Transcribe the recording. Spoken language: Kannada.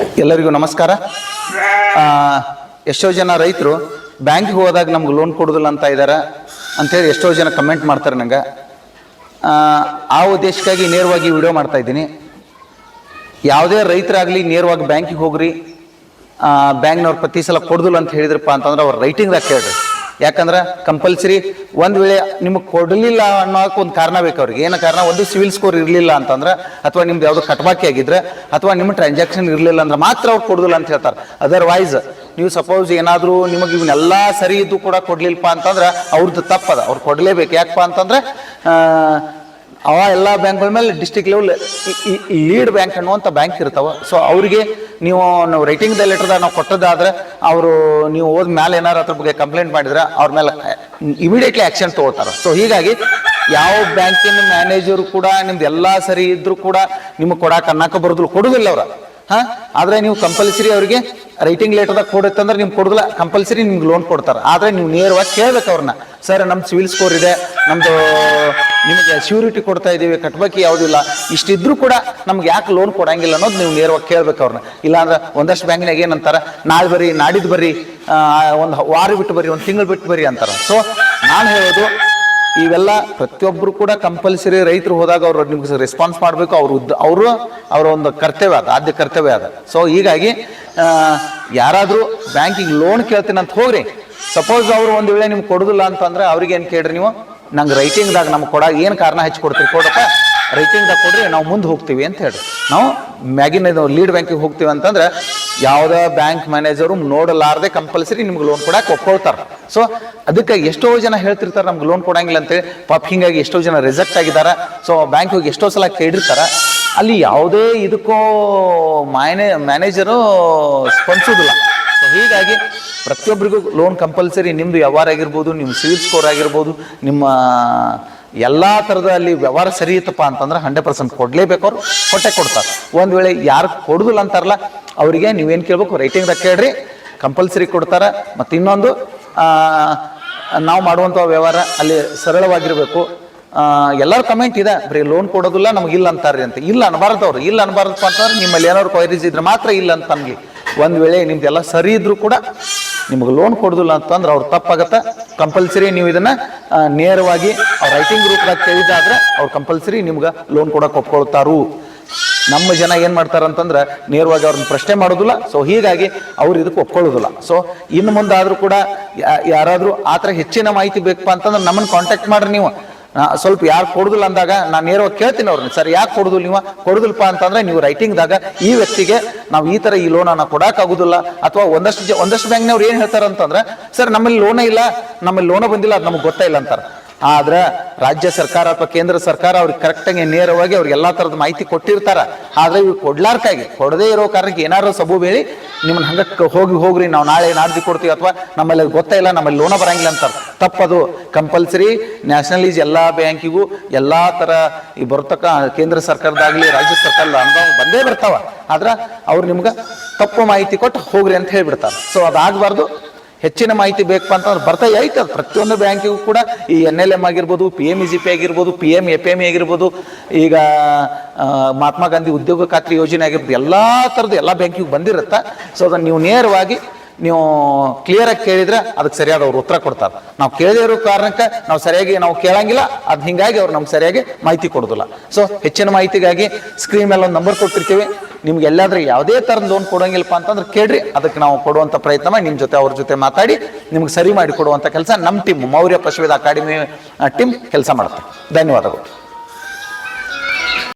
ಎಲ್ಲರಿಗೂ ನಮಸ್ಕಾರ. ಎಷ್ಟೋ ಜನ ರೈತರು ಬ್ಯಾಂಕ್ಗೆ ಹೋದಾಗ ನಮ್ಗೆ ಲೋನ್ ಕೊಡೋದಿಲ್ಲ ಅಂತ ಇದ್ದಾರೆ ಅಂತೇಳಿ ಎಷ್ಟೋ ಜನ ಕಮೆಂಟ್ ಮಾಡ್ತಾರೆ ನಂಗೆ. ಆ, ಆ ಉದ್ದೇಶಕ್ಕಾಗಿ ನೇರವಾಗಿ ವಿಡಿಯೋ ಮಾಡ್ತಾ ಇದ್ದೀನಿ. ಯಾವುದೇ ರೈತರಾಗಲಿ ನೇರವಾಗಿ ಬ್ಯಾಂಕಿಗೆ ಹೋಗ್ರಿ ಬ್ಯಾಂಕ್ನವ್ರು ಪ್ರತಿ ಸಲ ಕೊಡೋದಿಲ್ಲ ಅಂತ ಹೇಳಿದ್ರಪ್ಪ ಅಂತಂದ್ರೆ ಅವ್ರು ರೈಟಿಂಗ್ದಾಗ ಕೇಳ್ರಿ. ಯಾಕಂದ್ರೆ ಕಂಪಲ್ಸರಿ ಒಂದು ವೇಳೆ ನಿಮಗೆ ಕೊಡಲಿಲ್ಲ ಅನ್ನೋಕೆ ಒಂದು ಕಾರಣ ಬೇಕು ಅವ್ರಿಗೆ. ಏನು ಕಾರಣ? ಒಂದು ಸಿವಿಲ್ ಸ್ಕೋರ್ ಇರಲಿಲ್ಲ ಅಂತಂದ್ರೆ ಅಥವಾ ನಿಮ್ದು ಯಾವುದೋ ಕಟ್ಬಾಕಿ ಆಗಿದ್ರೆ ಅಥವಾ ನಿಮ್ಮ ಟ್ರಾನ್ಸಾಕ್ಷನ್ ಇರಲಿಲ್ಲ ಅಂದ್ರೆ ಮಾತ್ರ ಅವ್ರು ಕೊಡೋದಿಲ್ಲ ಅಂತ ಹೇಳ್ತಾರೆ. ಅದರ್ವೈಸ್ ನೀವು ಸಪೋಸ್ ಏನಾದರೂ ನಿಮಗೆ ಇವನ್ನೆಲ್ಲ ಸರಿ ಇದ್ದು ಕೂಡ ಕೊಡಲಿಲ್ಲಪ್ಪ ಅಂತಂದ್ರೆ ಅವ್ರದ್ದು ತಪ್ಪದ. ಅವ್ರು ಕೊಡಲೇಬೇಕು. ಯಾಕಪ್ಪ ಅಂತಂದ್ರೆ ಅವ ಎಲ್ಲ ಬ್ಯಾಂಕ್ಗಳ ಮೇಲೆ ಡಿಸ್ಟಿಕ್ ಲೆವೆಲ್ ಲೀಡ್ ಬ್ಯಾಂಕ್ ಅನ್ನುವಂಥ ಬ್ಯಾಂಕ್ ಇರ್ತಾವ. ಸೊ ಅವರಿಗೆ ನೀವು ನಾವು ರೈಟಿಂಗ್ ದ ಲೆಟರ್ದಾಗ ನಾವು ಕೊಟ್ಟದಾದ್ರೆ ಅವರು ನೀವು ಹೋದ ಮೇಲೆ ಏನಾರು ಅದ್ರ ಬಗ್ಗೆ ಕಂಪ್ಲೇಂಟ್ ಮಾಡಿದ್ರೆ ಅವ್ರ ಮೇಲೆ ಇಮಿಡಿಯೇಟ್ಲಿ ಆಕ್ಷನ್ ತಗೋತಾರೆ. ಸೊ ಹೀಗಾಗಿ ಯಾವ ಬ್ಯಾಂಕಿನ ಮ್ಯಾನೇಜರು ಕೂಡ ನಿಮ್ದು ಎಲ್ಲ ಸರಿ ಇದ್ರೂ ಕೂಡ ನಿಮಗೆ ಕೊಡಕ್ಕೆ ಅನ್ನಕ್ಕೆ ಬರೋದಿಲ್ಲ, ಕೊಡೋದಿಲ್ಲ ಅವ್ರ. ಹಾ? ಆದ್ರೆ ನೀವು ಕಂಪಲ್ಸರಿ ಅವರಿಗೆ ರೈಟಿಂಗ್ ಲೆಟರ್ದಾಗ ಕೊಡುತ್ತಂದ್ರೆ ನಿಮ್ಗೆ ಕೊಡೋದಿಲ್ಲ ಕಂಪಲ್ಸರಿ ನಿಮ್ಗೆ ಲೋನ್ ಕೊಡ್ತಾರೆ. ಆದರೆ ನೀವು ನೇರವಾಗಿ ಕೇಳ್ಬೇಕು ಅವ್ರನ್ನ. ಸರ್ ನಮ್ಮ ಸಿವಿಲ್ ಸ್ಕೋರ್ ಇದೆ. ನಮ್ಮದು ನಿಮಗೆ ಶ್ಯೂರಿಟಿ ಕೊಡ್ತಾ ಇದೀವಿ. ಯಾವುದೂ ಇಲ್ಲ. ಇಷ್ಟಿದ್ರೂ ಕೂಡ ನಮ್ಗೆ ಯಾಕೆ ಲೋನ್ ಕೊಡಂಗಿಲ್ಲ ಅನ್ನೋದು ನೀವು ನೇರವಾಗಿ ಕೇಳ್ಬೇಕು ಅವ್ರನ್ನ. ಇಲ್ಲಾಂದ್ರೆ ಒಂದಷ್ಟು ಬ್ಯಾಂಕ್ನಾಗ ಏನಂತಾರೆ, ನಾಳೆ ಬರ್ರಿ, ನಾಡಿದ್ದು ಬರ್ರಿ ಒಂದು ವಾರ ಬಿಟ್ಟು ಬರ್ರಿ, ಒಂದು ತಿಂಗಳು ಬಿಟ್ಟು ಬರ್ರಿ ಅಂತಾರೆ. ಸೊ ನಾನು ಹೇಳೋದು ಇವೆಲ್ಲ ಪ್ರತಿಯೊಬ್ಬರು ಕೂಡ ಕಂಪಲ್ಸರಿ ರೈತರು ಹೋದಾಗ ಅವರು ನಿಮ್ಗೆ ರೆಸ್ಪಾನ್ಸ್ ಮಾಡಬೇಕು, ಅವರು ಉದ್ದ ಅವರು ಅವರ ಒಂದು ಕರ್ತವ್ಯ ಅದ, ಆದ್ಯ ಕರ್ತವ್ಯ ಅದ. ಸೊ ಹೀಗಾಗಿ ಯಾರಾದರೂ ಬ್ಯಾಂಕಿಗೆ ಲೋನ್ ಕೇಳ್ತೀನಿ ಅಂತ ಹೋಗ್ರಿ. ಸಪೋಸ್ ಅವರು ಒಂದು ವೇಳೆ ನಿಮ್ಗೆ ಕೊಡೋದಿಲ್ಲ ಅಂತಂದ್ರೆ ಅವ್ರಿಗೆ ಏನು ಕೇಳ್ರಿ ನೀವು? ನಂಗೆ ರೈಟಿಂಗ್ದಾಗ ನಮ್ಗೆ ಕೊಡ ಏನು ಕಾರಣ ಹೆಚ್ಚು ಕೊಡ್ತೀರಿ ಕೊಡಪ್ಪ? ರೈಟಿಂಗ್ದಾಗ ಕೊಡ್ರಿ, ನಾವು ಮುಂದೆ ಹೋಗ್ತೀವಿ ಅಂತ ಹೇಳಿ ನಾವು ಮ್ಯಾಗಿನ ಲೀಡ್ ಬ್ಯಾಂಕಿಗೆ ಹೋಗ್ತೀವಿ ಅಂತಂದ್ರೆ, ಯಾವುದೇ ಬ್ಯಾಂಕ್ ಮ್ಯಾನೇಜರು ನೋಡಲಾರದೆ ಕಂಪಲ್ಸರಿ ನಿಮ್ಗೆ ಲೋನ್ ಕೊಡಕ್ಕೆ ಒಪ್ಕೊಳ್ತಾರೆ. ಸೊ ಅದಕ್ಕೆ ಎಷ್ಟೋ ಜನ ಹೇಳ್ತಿರ್ತಾರೆ, ನಮ್ಗೆ ಲೋನ್ ಕೊಡಂಗಿಲ್ಲ ಅಂತೇಳಿ. ಪಾಪ, ಹಿಂಗಾಗಿ ಎಷ್ಟೋ ಜನ ರಿಜೆಕ್ಟ್ ಆಗಿದ್ದಾರೆ. ಸೊ ಬ್ಯಾಂಕ್ ಹೋಗಿ ಎಷ್ಟೋ ಸಲ ಕೇಳಿರ್ತಾರೆ. ಅಲ್ಲಿ ಯಾವುದೇ ಇದಕ್ಕೂ ಮ್ಯಾನೆ ಮ್ಯಾನೇಜರು ಸ್ಪಂದಿಸೋದಿಲ್ಲ. ಸೊ ಹೀಗಾಗಿ ಪ್ರತಿಯೊಬ್ಬರಿಗೂ ಲೋನ್ ಕಂಪಲ್ಸರಿ ನಿಮ್ಮದು ವ್ಯವಹಾರ ಆಗಿರ್ಬೋದು ನಿಮ್ಮ ಸಿವಿಲ್ ಸ್ಕೋರ್ ಆಗಿರ್ಬೋದು, ನಿಮ್ಮ ಎಲ್ಲ ಥರದ ಅಲ್ಲಿ ವ್ಯವಹಾರ ಸರಿ ಇತ್ತಪ್ಪ ಅಂತಂದ್ರೆ ಹಂಡ್ರೆಡ್ ಪರ್ಸೆಂಟ್ ಕೊಡಲೇಬೇಕು ಅವ್ರು. ಕೊಟ್ಟೆ ಕೊಡ್ತಾರೆ. ಒಂದು ವೇಳೆ ಯಾರು ಕೊಡೋದಿಲ್ಲ ಅಂತಾರಲ್ಲ, ಅವರಿಗೆ ನೀವೇನು ಕೇಳ್ಬೇಕು? ರೈಟಿಂಗ್ದಾಗ ಕೇಳ್ರಿ. ಕಂಪಲ್ಸರಿ ಕೊಡ್ತಾರೆ. ಮತ್ತು ಇನ್ನೊಂದು ನಾವು ಮಾಡುವಂಥ ವ್ಯವಹಾರ ಅಲ್ಲಿ ಸರಳವಾಗಿರಬೇಕು. ಎಲ್ಲರ ಕಮೆಂಟ್ ಇದೆ. ಬರೀ ಲೋನ್ ಕೊಡೋದಿಲ್ಲ ನಮಗಿಲ್ಲ ಅಂತಾರೆ ಅಂತ. ಇಲ್ಲ ಅನ್ಬಾರ್ದು ಅವ್ರು. ಇಲ್ಲ ಅನ್ಬಾರ್ದಪ್ಪ ಅಂತಂದ್ರೆ ನಿಮ್ಮಲ್ಲಿ ಏನಾದ್ರು ಕ್ವೈರೀಸ್ ಇದ್ರೆ ಮಾತ್ರ ಇಲ್ಲ ಅಂತ ಅನ್ಲಿ ಒಂದು ವೇಳೆ ನಿಮ್ದೆಲ್ಲ ಸರಿ ಇದ್ರೂ ಕೂಡ ನಿಮ್ಗೆ ಲೋನ್ ಕೊಡೋದಿಲ್ಲ ಅಂತಂದ್ರೆ ಅವ್ರು ತಪ್ಪಾಗತ್ತೆ. ಕಂಪಲ್ಸರಿ ನೀವು ಇದನ್ನು ನೇರವಾಗಿ ರೈಟಿಂಗ್ ರೂಪದಾಗ ಕೇಳಿದಾದ್ರೆ ಅವ್ರು ಕಂಪಲ್ಸರಿ ನಿಮ್ಗೆ ಲೋನ್ ಕೊಡೋಕೆ ಒಪ್ಕೊಳ್ತಾರು. ನಮ್ಮ ಜನ ಏನು ಮಾಡ್ತಾರೆ ಅಂತಂದ್ರೆ ನೇರವಾಗಿ ಅವ್ರನ್ನ ಪ್ರಶ್ನೆ ಮಾಡೋದಿಲ್ಲ. ಸೊ ಹೀಗಾಗಿ ಅವ್ರು ಇದಕ್ಕೆ ಒಪ್ಕೊಳ್ಳೋದಿಲ್ಲ. ಸೊ ಇನ್ನು ಮುಂದಾದರೂ ಕೂಡ ಯಾರಾದರೂ ಆ ಥರ ಹೆಚ್ಚಿನ ಮಾಹಿತಿ ಬೇಕಪ್ಪ ಅಂತಂದ್ರೆ ನಮ್ಮನ್ನು ಕಾಂಟ್ಯಾಕ್ಟ್ ಮಾಡ್ರಿ ನೀವು. ಸ್ವಲ್ಪ ಯಾರು ಕೊಡುದಿಲ್ಲ ಅಂದಾಗ ನಾನು ನೇರವಾಗಿ ಕೇಳ್ತೀನಿ ಅವ್ರನ್ನ, ಸರ್, ಯಾಕೆ ಕೊಡುದಿಲ್ಲ ನೀವು? ಕೊಡುದಿಲ್ಲಪ್ಪ ಅಂತಂದ್ರೆ ನೀವು ರೈಟಿಂಗ್ದಾಗ ಈ ವ್ಯಕ್ತಿಗೆ ನಾವು ಈ ತರ ಈ ಲೋನನ್ನು ಕೊಡೋಕ್ಕಾಗೋದಿಲ್ಲ ಅಥವಾ ಒಂದಷ್ಟು ಒಂದಷ್ಟು ಬ್ಯಾಂಕ್ನವ್ರು ಏನು ಹೇಳ್ತಾರೆ ಅಂತಂದ್ರೆ ಸರ್, ನಮ್ಮಲ್ಲಿ ಲೋನೇ ಇಲ್ಲ, ನಮ್ಮಲ್ಲಿ ಲೋನ ಬಂದಿಲ್ಲ, ಅದು ನಮ್ಗೆ ಗೊತ್ತೇ ಇಲ್ಲ ಅಂತಾರೆ. ಆದ್ರೆ ರಾಜ್ಯ ಸರ್ಕಾರ ಅಥವಾ ಕೇಂದ್ರ ಸರ್ಕಾರ ಅವ್ರಿಗೆ ಕರೆಕ್ಟಾಗಿ ನೇರವಾಗಿ ಅವ್ರಿಗೆ ಎಲ್ಲಾ ತರದ ಮಾಹಿತಿ ಕೊಟ್ಟಿರ್ತಾರ. ಆದ್ರೆ ಇವ್ರು ಕೊಡ್ಲಾರ್ಕಾಗಿ, ಕೊಡದೇ ಇರೋ ಕಾರಣಕ್ಕೆ ಏನಾರು ಸಬು ಬೇಳಿ ನಿಮ್ಮನ್ನ ಹಂಗ ಹೋಗಿ ಹೋಗ್ರಿ, ನಾವು ನಾಳೆ ನಾಡ್ದು ಕೊಡ್ತೀವಿ ಅಥವಾ ನಮ್ಮಲ್ಲಿ ಗೊತ್ತೇ ಇಲ್ಲ, ನಮ್ಮಲ್ಲಿ ಲೋನ ಬರಂಗಿಲ್ಲ ಅಂತಾರೆ. ತಪ್ಪದು ಕಂಪಲ್ಸರಿ ನ್ಯಾಷನಲೈಸ್ ಎಲ್ಲಾ ಬ್ಯಾಂಕಿಗೂ ಎಲ್ಲಾ ತರ ಈ ಬರ್ತಕ್ಕ ಕೇಂದ್ರ ಸರ್ಕಾರದಾಗ್ಲಿ ರಾಜ್ಯ ಸರ್ಕಾರದ ಅನುದಾನ ಬಂದೇ ಬರ್ತಾವ. ಆದ್ರೆ ಅವ್ರು ನಿಮ್ಗೆ ತಪ್ಪು ಮಾಹಿತಿ ಕೊಟ್ಟು ಹೋಗ್ರಿ ಅಂತ ಹೇಳ್ಬಿಡ್ತಾರೆ. ಸೊ ಅದಾಗಬಾರ್ದು. ಹೆಚ್ಚಿನ ಮಾಹಿತಿ ಬೇಕು ಅಂತಂದ್ರೆ ಬರ್ತಾ ಐತೆ. ಪ್ರತಿಯೊಂದು ಬ್ಯಾಂಕಿಗೂ ಕೂಡ ಈ ಎನ್ ಎಲ್ ಎಂ ಆಗಿರ್ಬೋದು P M E G P ಆಗಿರ್ಬೋದು P M A P M ಆಗಿರ್ಬೋದು, ಈಗ ಮಹಾತ್ಮ ಗಾಂಧಿ ಉದ್ಯೋಗ ಖಾತ್ರಿ ಯೋಜನೆ ಆಗಿರ್ಬೋದು, ಎಲ್ಲ ಥರದ್ದು ಎಲ್ಲ ಬ್ಯಾಂಕಿಗೂ ಬಂದಿರುತ್ತೆ. ಸೊ ಅದನ್ನು ನೀವು ನೇರವಾಗಿ ನೀವು ಕ್ಲಿಯರಾಗಿ ಕೇಳಿದ್ರೆ ಅದಕ್ಕೆ ಸರಿಯಾದ ಅವ್ರು ಉತ್ತರ ಕೊಡ್ತಾರೆ. ನಾವು ಕೇಳದೇ ಇರೋ ಕಾರಣಕ್ಕೆ ನಾವು ಸರಿಯಾಗಿ ನಾವು ಕೇಳಂಗಿಲ್ಲ ಅದು ಹಿಂಗಾಗಿ ಅವ್ರು ನಮ್ಗೆ ಸರಿಯಾಗಿ ಮಾಹಿತಿ ಕೊಡೋದಿಲ್ಲ. ಸೊ ಹೆಚ್ಚಿನ ಮಾಹಿತಿಗಾಗಿ ಸ್ಕ್ರೀನ್ ಮೇಲೆ ಒಂದು ನಂಬರ್ ಕೊಟ್ಟಿರ್ತೀವಿ. ನಿಮ್ಗೆ ಎಲ್ಲಾದ್ರೂ ಯಾವುದೇ ಥರದ ಲೋನ್ ಕೊಡೋಂಗಿಲ್ಲಪ್ಪ ಅಂತಂದ್ರೆ ಕೇಳ್ರಿ. ಅದಕ್ಕೆ ನಾವು ಕೊಡುವಂಥ ಪ್ರಯತ್ನ ಮಾಡಿ ನಿಮ್ಮ ಜೊತೆ ಅವ್ರ ಜೊತೆ ಮಾತಾಡಿ, ನಿಮ್ಗೆ ಸರಿ ಮಾಡಿ ಕೊಡುವಂಥ ಕೆಲಸ ನಮ್ಮ team Maurya Pashuveda academy team ಕೆಲಸ ಮಾಡುತ್ತೆ. ಧನ್ಯವಾದಗಳು.